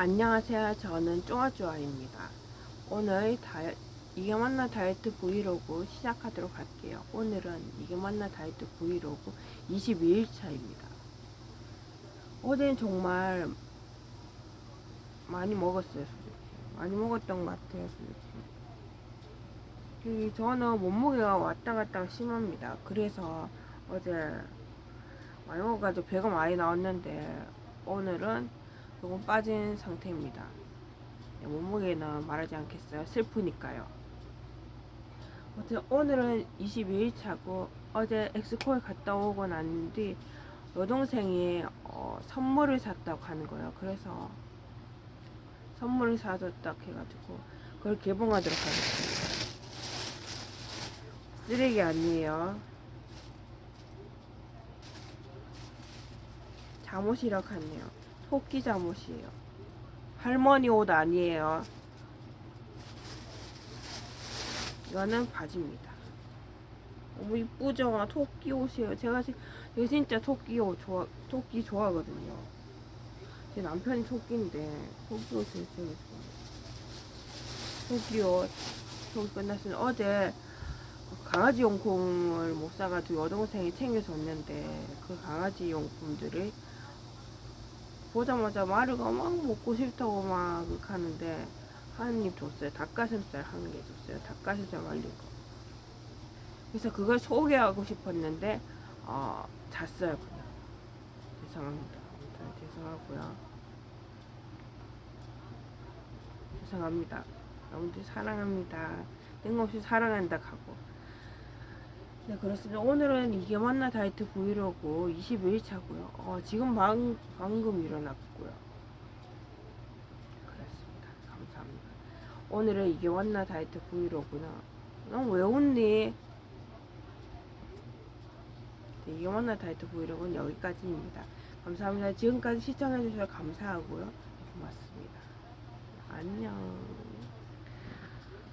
안녕하세요. 저는 쪼아쪼아입니다. 오늘 다이, 이게 맞나 다이어트 브이로그 시작하도록 할게요. 오늘은 이게 맞나 다이어트 브이로그 22일차입니다. 어제는 정말 많이 먹었어요, 솔직히. 많이 먹었던 것 같아요, 솔직히. 그 저는 몸무게가 왔다 갔다 심합니다. 그래서 어제 많이 먹어가지고 배가 많이 나왔는데 오늘은 조금 빠진 상태입니다. 네, 몸무게는 말하지 않겠어요. 슬프니까요. 아무튼 오늘은 22일 차고 어제 엑스코에 갔다 오고 난 뒤 여동생이 어, 선물을 샀다고 하는 거예요. 그래서 선물을 사줬다고 해가지고 그걸 개봉하도록 하겠습니다. 쓰레기 아니에요. 잠옷이라고 하네요. 토끼 잠옷이에요. 할머니 옷 아니에요. 이거는 바지입니다. 너무 이쁘죠? 토끼 옷이에요. 제가 지- 제가 진짜 토끼 옷 좋아, 토끼 좋아하거든요. 제 남편이 토끼인데 토끼 옷을 되게 좋아해요. 토끼 옷. 토끼 끝났으면 어제 강아지 용품을 못 사가지고 여동생이 챙겨줬는데 그 강아지 용품들을 보자마자 마르가 막 먹고 싶다고 막 하는데 한 입 줬어요. 닭가슴살 한 개 줬어요. 닭가슴살 말린 거. 그래서 그걸 소개하고 싶었는데 어, 잤어요 그냥. 죄송합니다. 아무튼 죄송하고요. 죄송합니다. 여러분들 사랑합니다. 뜬금없이 사랑한다 하고. 네 그렇습니다. 오늘은 이게 맞나 다이어트 브이로그 21차고요. 어, 지금 방, 방금 일어났고요. 그렇습니다. 감사합니다. 오늘은 이게 맞나 다이어트 브이로그나 넌왜 웃니? 네, 이게 맞나 다이어트 브이로그는 여기까지입니다. 감사합니다. 지금까지 시청해주셔서 감사하고요. 고맙습니다. 안녕.